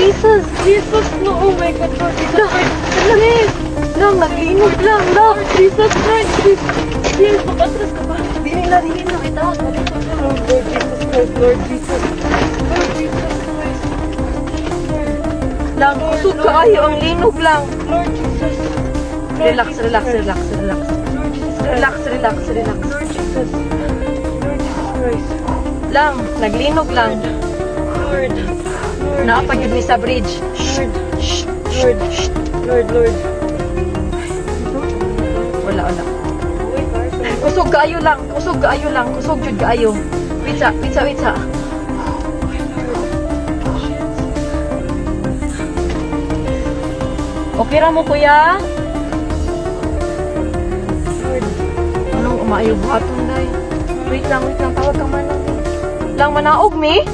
Jesus! Jesus! No, oh my God, Lord Jesus Christ! Please! Lang, naglinog lang, lang! Jesus Christ! Please, makatras ka ba? Dili na, dili na, kita ako. Lord, Jesus Christ, Lord Jesus. Lord Jesus Christ. Lang, kusog ka kayo, ang linog lang. Lord Jesus. Lord Relax, Jesus relax, relax, relax. Jesus. Relax, relax, relax. Lord Jesus. Lord Jesus Christ. Lang, naglinog lang. Lord. Lord. Naapagid ni sa bridge. Lord. Lord. Lord. Lord. Wala, wala. Wait. Kusog kaayo lang, kusog kaayo lang, kusog jud kaayo. Pizza, pizza, pizza. Okay ra mo kuya? Lord. Anong umayo buhaton day? Wait lang, wait lang, tawag kang manang. Lang manaog mi?